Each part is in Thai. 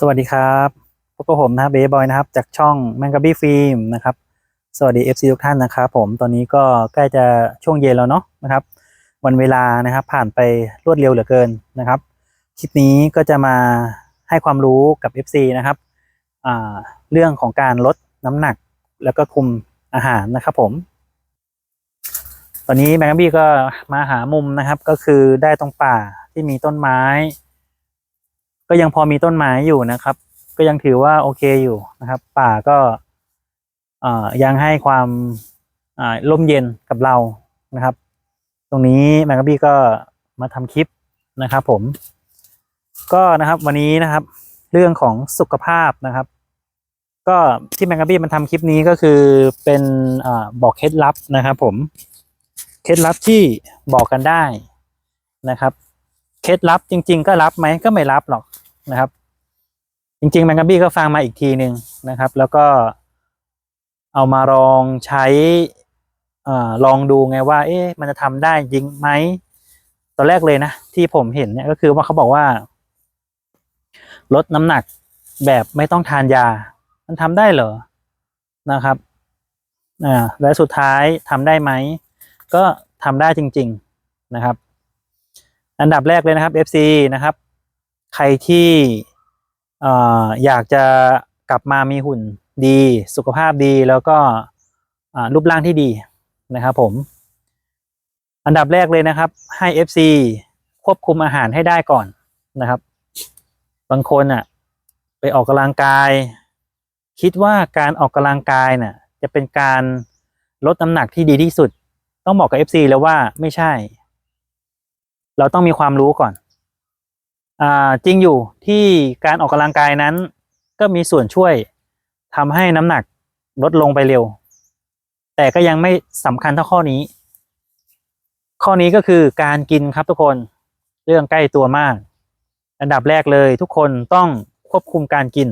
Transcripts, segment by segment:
สวัสดีครับพบกับผมนะครับเบย์บอยนะครับ จากช่องแมงก a บี้ฟิล์มนะครับ สวัสดี FC ทุกท่านนะครับผมตอนนี้ก็ใกล้จะช่วงเย็นแล้วเนาะนะครับ วันเวลานะครับผ่านไปรวดเร็วเหลือเกินนะครับ คลิปนี้ก็จะมาให้ความรู้กับ FC นะครับเรื่องของการลดน้ำหนักแล้วก็คุมอาหารนะครับผม ตอนนี้แมงก a บี้ก็มาหามุมนะครับ ก็คือได้ตรงป่าที่มีต้นไม้ ก็ยังพอมีต้นไม้อยู่นะครับ ก็ยังถือว่าโอเคอยู่นะครับ ป่าก็ยังให้ความร่มเย็นกับเรานะครับ ตรงนี้แมงกะบี้ก็มาทำคลิปนะครับ ผม ก็นะครับวันนี้นะครับ เรื่องของสุขภาพนะครับ ก็ที่แมงกะบี้มันทำคลิปนี้ก็คือเป็นอบอกเคล็ดลับนะครับผมเคล็ดลับที่บอกกันได้นะครับ เคล็ดลับจริง ๆ ก็รับไหมก็ไม่รับหรอก นะครับ จริงๆแมงกะบี้ก็ฟังมาอีกทีหนึ่งนะครับ แล้วก็เอามาลองใช้อาลองดูไงว่า เอ๊ะมันจะทำได้จริงไหมตอนแรกเลยนะ ที่ผมเห็นเนี่ยก็คือว่าเขาบอกว่า ลดน้ำหนักแบบไม่ต้องทานยา มันทำได้เหรอนะครับอ่าและสุดท้ายทำได้ไหม ก็ทำได้จริง ๆนะครับ อันดับแรกเลยนะครับ FC นะครับ ใครที่อยากจะกลับมามีหุ่นดีสุขภาพดีแล้วก็รูปร่างที่ดีนะครับผม อันดับแรกเลยนะครับ ให้ FC ควบคุมอาหารให้ได้ก่อนนะครับ บางคนอะไปออกกำลังกาย คิดว่าการออกกำลังกายน่ะจะเป็นการลดน้ำหนักที่ดีที่สุด ต้องบอกกับ FC แล้วว่าไม่ใช่ เราต้องมีความรู้ก่อน จริงอยู่ที่การออกกำลังกายนั้น ก็มีส่วนช่วยทำให้น้ำหนักลดลงไปเร็ว แต่ก็ยังไม่สำคัญเท่าข้อนี้ ข้อนี้ก็คือการกินครับทุกคนเรื่องใกล้ตัวมาก อันดับแรกเลยทุกคนต้องควบคุมการกิน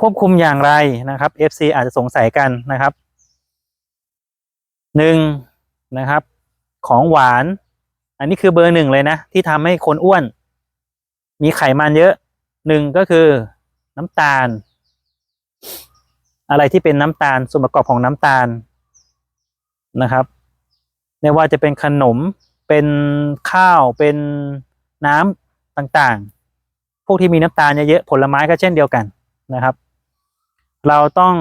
ควบคุมอย่างไรนะครับ FC อาจจะสงสัยกันนะครับหนึ่งนะครับ ของหวาน อันนี้คือเบอร์หนึ่งเลยนะ ที่ทำให้คนอ้วน มีไขมันเยอะหนึ่งก็คือน้ำตาล อะไรที่เป็นน้ำตาลส่วนประกอบของน้ำตาลนะครับไม่ว่าจะเป็นขนมเป็นข้าวเป็นน้ำต่างๆ พวกที่มีน้ำตาลเยอะๆผลไม้ก็เช่นเดียวกันนะครับ เราต้อง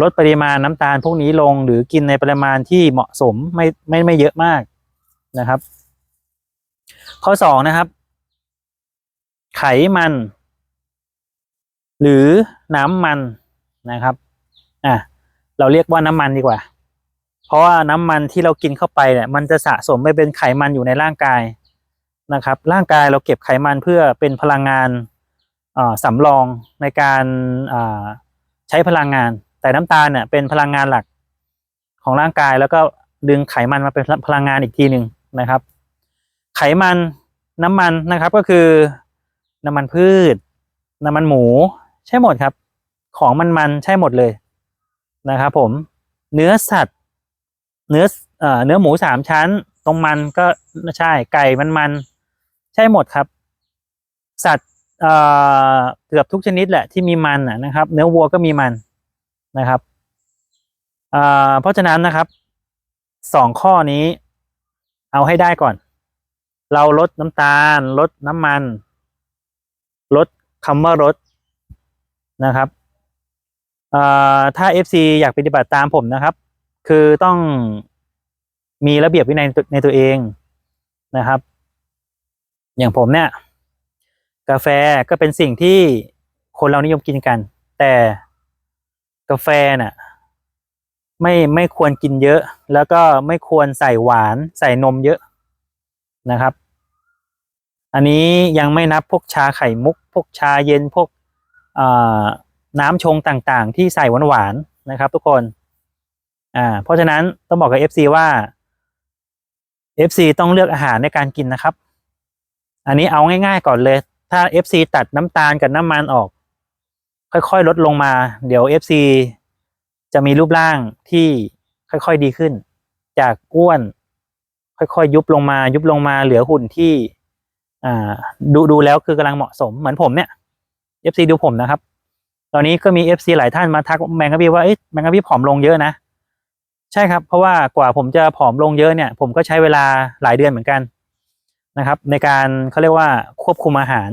ลดปริมาณน้ำตาลพวกนี้ลงหรือกินในปริมาณที่เหมาะสมไม่ไม่ไม่เยอะมากนะครับ ข้อสองนะครับ ไขมัน หรือน้ำมันนะครับอะเราเรียกว่าน้ำมันดีกว่า เพราะว่าน้ำมันที่เรากินเข้าไปเนี่ยมันจะสะสมไปเป็นไขมันอยู่ในร่างกายนะครับ ร่างกายเราเก็บไขมันเพื่อเป็นพลังงานอ่าสำรองในการอ่าใช้พลังงาน แต่น้ำตาลเนี่ยเป็นพลังงานหลักของร่างกายแล้วก็ดึงไขมันมาเป็นพลังงานอีกทีหนึ่งนะครับ ไขมันน้ำมันนะครับก็คือ น้ำมันพืช น้ำมันหมู ใช่หมดครับ ของมันมันๆใช่หมดเลยนะครับผม เนื้อสัตว์ เนื้อเอ่อเนื้อหมูสามชั้น ตรงมันก็ใช่ไก่มันมันๆใช่หมดครับ สัตว์เอ่อเกือบทุกชนิดแหละที่มีมันนะนะครับ เนื้อวัวก็มีมันนะครับเอ่อเพราะฉะนั้นนะครับสองข้อนี้เอาให้ได้ก่อน เราลดน้ำตาล ลดน้ำมัน ลดคำว่าลดนะครับถ้า FC อยากปฏิบัติตามผมนะครับ คือต้องมีระเบียบวินัยในตัวในตัวเองนะครับ อย่างผมเนี่ย กาแฟก็เป็นสิ่งที่คนเรานิยมกินกัน แต่กาแฟน่ะไม่ไม่ควรกินเยอะ แล้วก็ไม่ควรใส่หวานใส่นมเยอะนะครับ อันนี้ยังไม่นับพวกชาไข่มุก พวกชาเย็นพวกน้ำชงต่างๆ ที่ใส่หวานๆนะครับ ทุกคนอ่าเพราะฉะนั้นต้องบอกกับ FC ว่า FC ต้องเลือกอาหารในการกินนะครับ อันนี้เอาง่ายๆก่อนเลย ถ้า FC ตัดน้ำตาลกับน้ำมันออก ค่อยๆ ลดลงมา เดี๋ยว FC จะมีรูปร่างที่ค่อยๆดีขึ้น จากอ้วน ค่อยๆ ยุบลงมา ยุบลงมาเหลือหุ่นที่ อ่าดูดูแล้วคือกำลังเหมาะสมเหมือนผมเนี่ย FC ดูผมนะครับ ตอนนี้ก็มี FC หลายท่านมาทักแมงกะพี่ว่าเอ๊ะแมงกะพี่ผอมลงเยอะนะ ใช่ครับ เพราะว่ากว่าผมจะผอมลงเยอะเนี่ย ผมก็ใช้เวลาหลายเดือนเหมือนกันนะครับ ในการเขาเรียกว่าควบคุมอาหาร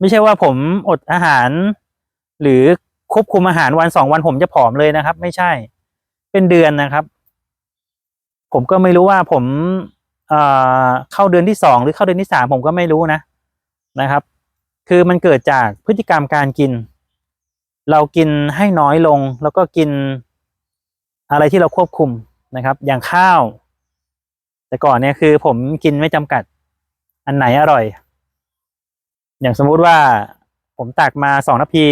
ไม่ใช่ว่าผมอดอาหาร หรือควบคุมอาหารวันสองวันผมจะผอมเลยนะครับ ไม่ใช่เป็นเดือนนะครับ ผมก็ไม่รู้ว่าผม เข้าเดือนที่สองหรือเข้าเดือนที่สามผมก็ไม่รู้นะนะครับ คือมันเกิดจากพฤติกรรมการกิน เรากินให้น้อยลง แล้วก็กินอะไรที่เราควบคุมนะครับ อย่างข้าว แต่ก่อนเนี่ยคือผมกินไม่จำกัดอันไหนอร่อย อย่างสมมุติว่าผมตักมาสองทัพพี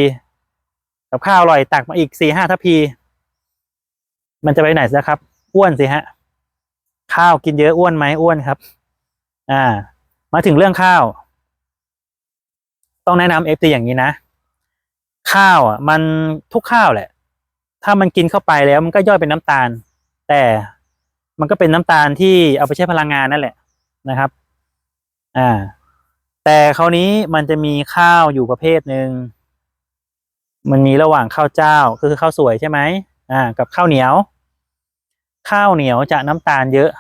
กับข้าวอร่อยตักมาอีกสี่ห้าทัพพี มันจะไปไหนซะครับอ้วนสิฮะ ข้าวกินเยอะอ้วนไหมอ้วนครับ อ่า มาถึงเรื่องข้าว ต้องแนะนำเอฟซีอย่างนี้นะ ข้าวอะ มันทุกข้าวแหละ ถ้ามันกินเข้าไปแล้วมันก็ย่อยเป็นน้ำตาล แต่มันก็เป็นน้ำตาลที่เอาไปใช้พลังงานนั่นแหละนะครับ อ่า แต่คราวนี้มันจะมีข้าวอยู่ประเภทหนึ่งมันมีระหว่างข้าวเจ้าก็คือข้าวสวยใช่ไหมอ่า กับข้าวเหนียว ข้าวเหนียวจะน้ำตาลเยอะ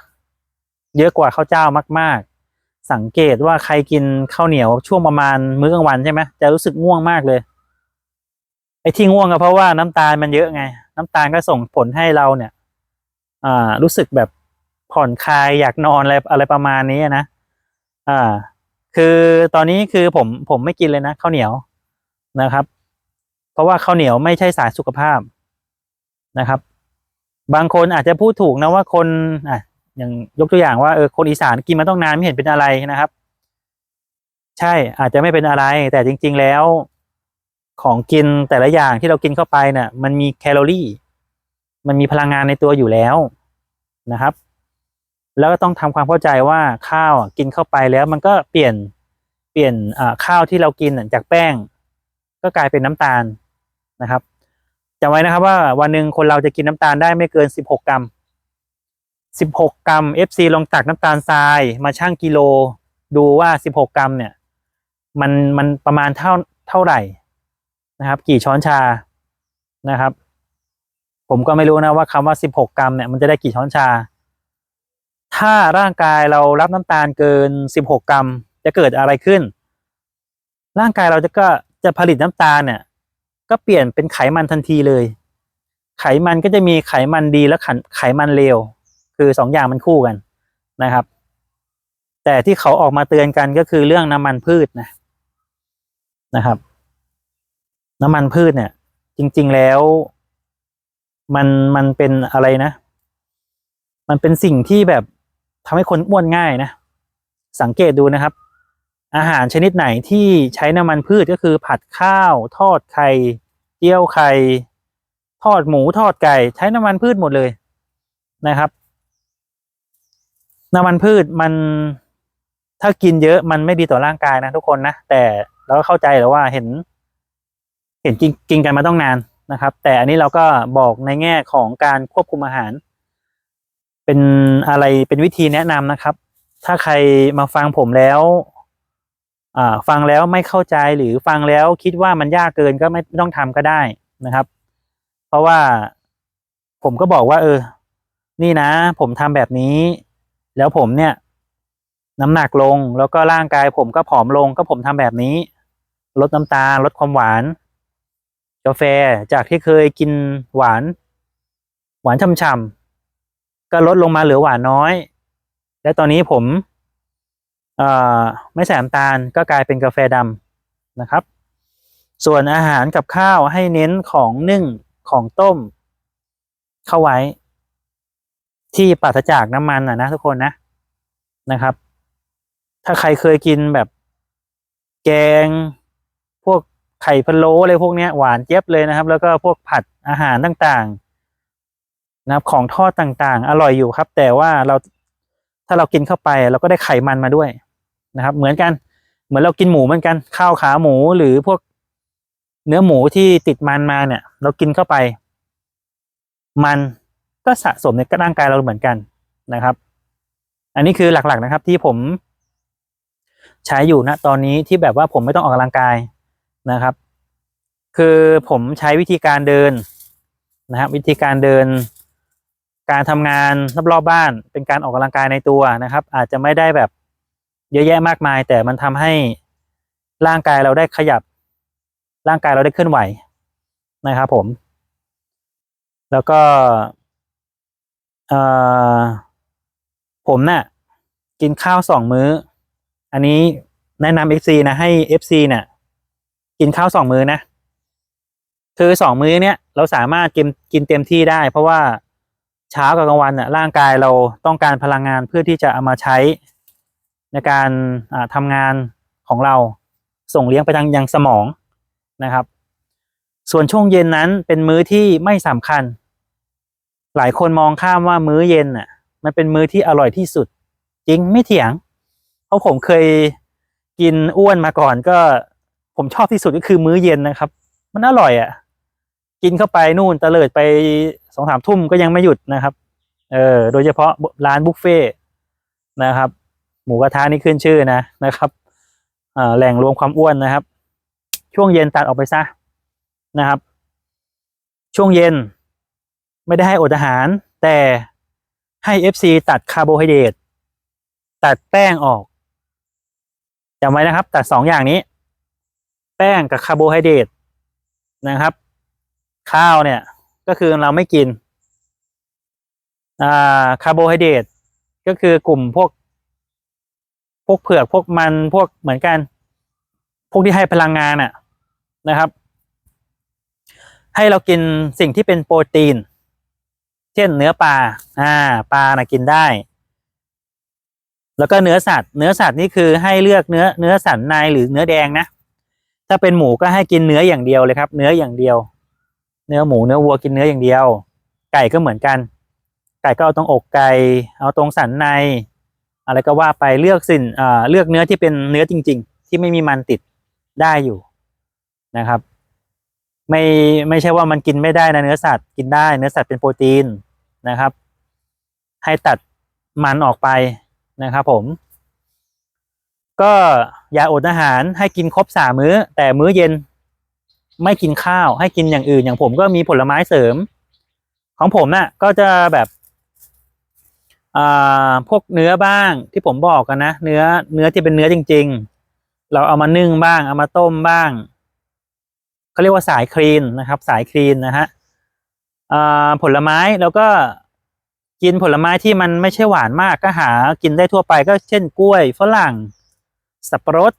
เยอะกว่าข้าวเจ้ามาก ๆ สังเกตว่าใครกินข้าวเหนียวช่วงประมาณมื้อกลางวันใช่ไหมจะรู้สึกง่วงมากเลย ไอ้ที่ง่วงก็เพราะว่าน้ำตาลมันเยอะไง น้ำตาลก็ส่งผลให้เราเนี่ย อ่า รู้สึกแบบผ่อนคลายอยากนอนอะไรอะไรประมาณนี้นะ อ่า คือตอนนี้คือผมผมไม่กินเลยนะข้าวเหนียวนะครับ เพราะว่าข้าวเหนียวไม่ใช่สารสุขภาพนะครับ บางคนอาจจะพูดถูกนะว่าคนอะอย่างยกตัวอย่างว่าเออคนอีสานกินมาต้องนานไม่เห็นเป็นอะไรนะครับ ใช่อาจจะไม่เป็นอะไร แต่จริง ๆแล้ว ของกินแต่ละอย่างที่เรากินเข้าไปเนี่ยมันมีแคลอรี่ มันมีพลังงานในตัวอยู่แล้วนะครับ แล้วก็ต้องทำความเข้าใจว่าข้าวกินเข้าไปแล้ว มันก็เปลี่ยนเปลี่ยนข้าวที่เรากินจากแป้ง ก็กลายเป็นน้ำตาลนะครับ จำไว้นะครับว่าวันหนึ่งคนเราจะกินน้ำตาลได้ไม่เกิน 16 กรัม 16 กรัม FC ลองตักน้ำตาลทรายมาชั่งกิโล ดูว่า 16 กรัมเนี่ย มันมันประมาณเท่าเท่าไหร่นะครับ กี่ช้อนชานะครับ ผมก็ไม่รู้นะว่าคำว่า 16 กรัมเนี่ยมันจะได้กี่ช้อนชา ถ้าร่างกายเรารับน้ำตาลเกิน 16 กรัม จะเกิดอะไรขึ้น ร่างกายเราจะก็จะผลิตน้ำตาลเนี่ย ก็เปลี่ยนเป็นไขมันทันทีเลย ไขมันก็จะมีไขมันดีและไขมันเลวคือสองอย่างมันคู่กันนะครับ แต่ที่เขาออกมาเตือนกันก็คือเรื่องน้ำมันพืชนะนะครับ น้ำมันพืชเนี่ย จริง ๆแล้ว มันมันเป็นอะไรนะ มันเป็นสิ่งที่แบบทำให้คนอ้วนง่ายนะ สังเกตดูนะครับ อาหารชนิดไหนที่ใช้น้ำมันพืชก็คือผัดข้าว ทอดไข่ เจียวไข่ ทอดหมูทอดไก่ ใช้น้ำมันพืชหมดเลยนะครับ น้ำมันพืชมันถ้ากินเยอะมันไม่ดีต่อร่างกายนะทุกคนนะแต่เราก็เข้าใจแล้วว่าเห็น เห็นกินกินกันมาต้องนานนะครับ แต่อันนี้เราก็บอกในแง่ของการควบคุมอาหาร เป็นอะไรเป็นวิธีแนะนำนะครับ ถ้าใครมาฟังผมแล้ว ฟังแล้วไม่เข้าใจหรือฟังแล้วคิดว่ามันยากเกินก็ไม่ต้องทำก็ได้นะครับ เพราะว่าผมก็บอกว่า เออ นี่นะ ผมทำแบบนี้ แล้วผมเนี่ย น้ำหนักลงแล้วก็ร่างกาย ผมก็ผอมลงก็ผมทำแบบนี้ ลดน้ำตาลลดความหวานกาแฟจากที่เคยกินหวาน หวานช่ำๆก็ลดลงมาเหลือหวานน้อย และตอนนี้ผม ไม่ใส่น้ำตาลก็กลายเป็นกาแฟดำนะครับ ส่วนอาหารกับข้าวให้เน้นของนึ่งของต้ม เข้าไว้ ที่ปราศจากน้ำมันอะนะทุกคนนะนะครับ ถ้าใครเคยกินแบบแกง พวกไข่พะโล้อะไรพวกเนี้ยหวานเจี๊ยบเลยนะครับ แล้วก็พวกผัดอาหารต่างๆ นะครับ ของทอดต่างๆ อร่อยอยู่ครับ แต่ว่าเราถ้าเรากินเข้าไปเราก็ได้ไขมันมาด้วย นะครับ เหมือนกัน เหมือนเรากินหมูเหมือนกันข้าวขาหมูหรือพวกเนื้อหมูที่ติดมันมาเนี่ย เรากินเข้าไป มันก็สะสมในร่างกายเราเหมือนกันนะครับ อันนี้คือหลักๆนะครับที่ผมใช้อยู่ณตอนนี้ที่แบบว่าผมไม่ต้องออกกำลังกายนะครับ คือผมใช้วิธีการเดินนะครับ วิธีการเดิน การทำงานรอบๆบ้าน เป็นการออกกำลังกายในตัวนะครับ อาจจะไม่ได้แบบ เยอะแยะมากมาย แต่มันทำให้ร่างกายเราได้ขยับ ร่างกายเราได้เคลื่อนไหวนะครับผม แล้วก็ผมเนี่ยกินข้าวสองมื้อ อันนี้แนะนำ FC นะให้ FC เนี่ยกินข้าวสองมื้อนะ คือสองมื้อเนี้ยเราสามารถกินกินเต็มที่ได้ เพราะว่าเช้ากับกลางวันน่ะร่างกายเราต้องการพลังงานเพื่อที่จะเอามาใช้ ในการอ่าทำงานของเราส่งเลี้ยงไปทางยังสมองนะครับ ส่วนช่วงเย็นนั้นเป็นมื้อที่ไม่สำคัญ หลายคนมองข้ามว่ามื้อเย็นน่ะมันเป็นมื้อที่อร่อยที่สุด จริงไม่เถียง เพราะผมเคยกินอ้วนมาก่อนก็ผมชอบที่สุดก็คือมื้อเย็นนะครับ มันอร่อยอะ กินเข้าไปนู่นตะเลิดไปสองสามทุ่มก็ยังไม่หยุดนะครับ เออโดยเฉพาะร้านบุฟเฟ่นะครับ หมูกระทะนี่ขึ้นชื่อนะนะครับแหล่งรวมความอ้วนนะครับ ช่วงเย็นตัดออกไปซะนะครับ ช่วงเย็นไม่ได้ให้อดอาหาร แต่ให้ FC ตัดคาร์โบไฮเดรตตัดแป้งออกจำไว้นะครับ ตัดสองอย่างนี้ แป้งกับคาร์โบไฮเดรตนะครับ ข้าวเนี่ยก็คือเราไม่กินคาร์โบไฮเดรตก็คือกลุ่มพวก พวกเผือกพวกมันพวกเหมือนกัน พวกที่ให้พลังงานอะนะครับ ให้เรากินสิ่งที่เป็นโปรตีน เช่นเนื้อปลาอ่าปลานะกินได้ แล้วก็เนื้อสัตว์ เนื้อสัตว์นี่คือให้เลือกเนื้อเนื้อสันในหรือเนื้อแดงนะถ้าเป็นหมูก็ให้กินเนื้ออย่างเดียวเลยครับ เนื้ออย่างเดียว เนื้อหมูเนื้อวัวกินเนื้ออย่างเดียว ไก่ก็เหมือนกัน ไก่ก็เอาตรงอกไก่เอาตรงสันใน อะไรก็ว่าไปเลือกสินอ่าเลือกเนื้อที่เป็นเนื้อจริง ๆ ที่ไม่มีมันติดได้อยู่นะครับ ไม่ไม่ใช่ว่ามันกินไม่ได้นะเนื้อสัตว์กินได้เนื้อสัตว์เป็นโปรตีนนะครับ ให้ตัดมันออกไปนะครับผม ก็อย่าอดอาหารให้กินครบสามมื้อ แต่มื้อเย็นไม่กินข้าวให้กินอย่างอื่นอย่างผมก็มีผลไม้เสริม ของผมน่ะก็จะแบบ พวกเนื้อบ้างที่ผมบอกกันนะ เนื้อเนื้อที่เป็นเนื้อจริง ๆ เราเอามานึ่งบ้าง เอามาต้มบ้างเขาเรียกว่าสายคลีนนะครับ สายคลีนนะฮะผลไม้แล้วก็กินผลไม้ที่มันไม่ใช่หวานมากก็หากินได้ทั่วไปก็เช่นกล้วยฝรั่ง สับปะรด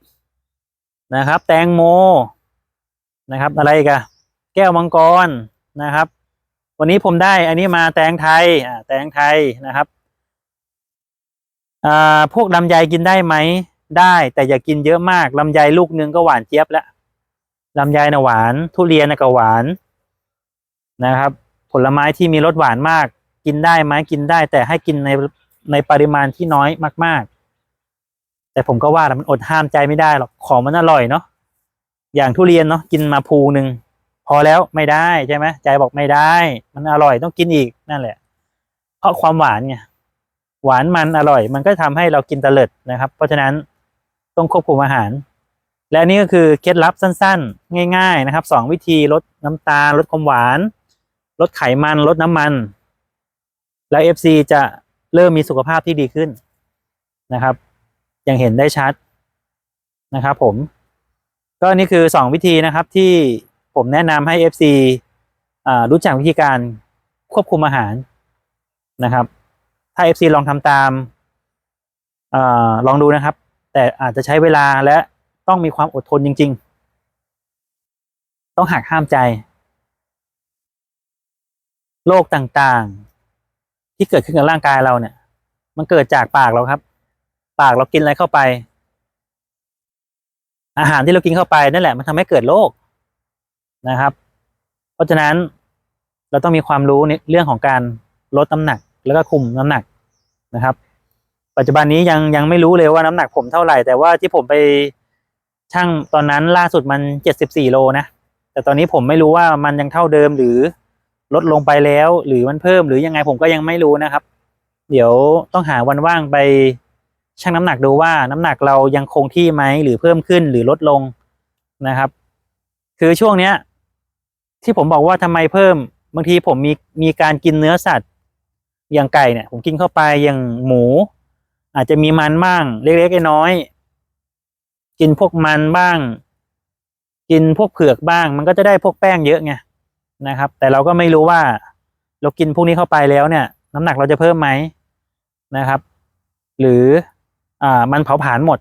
นะครับ แตงโมนะครับ อะไรกันแก้วมังกรนะครับ วันนี้ผมได้อันนี้มาแตงไทยแตงไทยนะครับ อ่าพวกลำไยกินได้ไหมได้ แต่อย่ากินเยอะมากลำไยลูกนึงก็หวานเจี๊ยบแล้วลำไยนะหวาน ทุเรียนนะก็หวานนะครับ ผลไม้ที่มีรสหวานมาก กินได้ไหมกินได้ แต่ให้กินในในปริมาณที่น้อยมาก ๆ แต่ผมก็ว่าแล้วมันอดห้ามใจไม่ได้หรอกของมันอร่อยเนาะอย่างทุเรียนเนาะกินมาภูหนึ่งพอแล้วไม่ได้ใช่ไหมใจบอกไม่ได้ มันอร่อยต้องกินอีกนั่นแหละ เพราะความหวานไง หวานมันอร่อย มันก็ทำให้เรากินตะเลิดนะครับ เพราะฉะนั้นต้องควบคุมอาหาร และนี่ก็คือเคล็ดลับสั้นๆ ง่าย ๆนะครับสองวิธีลดน้ำตาลลดความหวาน ลดไขมันลดน้ำมัน แล้ว FC จะเริ่มมีสุขภาพที่ดีขึ้นนะครับอย่างเห็นได้ชัดนะครับผมก็นี่คือสองวิธีนะครับที่ผมแนะนำให้ FC อ่ารู้จักวิธีการควบคุมอาหารนะครับ ถ้า FC ลองทำตามอาลองดูนะครับ แต่อาจจะใช้เวลาและต้องมีความอดทนจริง ๆ ต้องหักห้ามใจ โรคต่างๆ ที่เกิดขึ้นกับร่างกายเราเนี่ย มันเกิดจากปากเราครับ ปากเรากินอะไรเข้าไป อาหารที่เรากินเข้าไปนั่นแหละ มันทำให้เกิดโรคนะครับ เพราะฉะนั้นเราต้องมีความรู้ในเรื่องของการลดน้ำหนัก แล้วก็คุมน้ำหนักนะครับ ปัจจุบันนี้ยังยังไม่รู้เลยว่าน้ำหนักผมเท่าไหร่ แต่ว่าที่ผมไปชั่งตอนนั้นล่าสุดมันเจ็ดสิบสี่โลนะแต่ตอนนี้ผมไม่รู้ว่ามันยังเท่าเดิมหรือลดลงไปแล้ว หรือมันเพิ่มหรือยังไงผมก็ยังไม่รู้นะครับ เดี๋ยวต้องหาวันว่างไปชั่งน้ำหนักดูว่าน้ำหนักเรายังคงที่ไหมหรือเพิ่มขึ้นหรือลดลงนะครับ คือช่วงเนี้ย ที่ผมบอกว่าทำไมเพิ่ม บางทีผมมีมีการกินเนื้อสัตว์ อย่างไก่เนี่ยผมกินเข้าไปอย่างหมู อาจจะมีมันบ้าง เล็กๆน้อยๆกินพวกมันบ้าง กินพวกเผือกบ้าง มันก็จะได้พวกแป้งเยอะไงนะครับ แต่เราก็ไม่รู้ว่า เรากินพวกนี้เข้าไปแล้วเนี่ย น้ำหนักเราจะเพิ่มไหมนะครับ หรืออ่ามันเผาผลาญหมด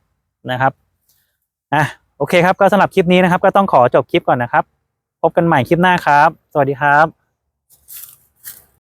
นะครับอะโอเคครับก็สำหรับคลิปนี้นะครับ ก็ต้องขอจบคลิปก่อนนะครับ พบกันใหม่คลิปหน้าครับ สวัสดีครับ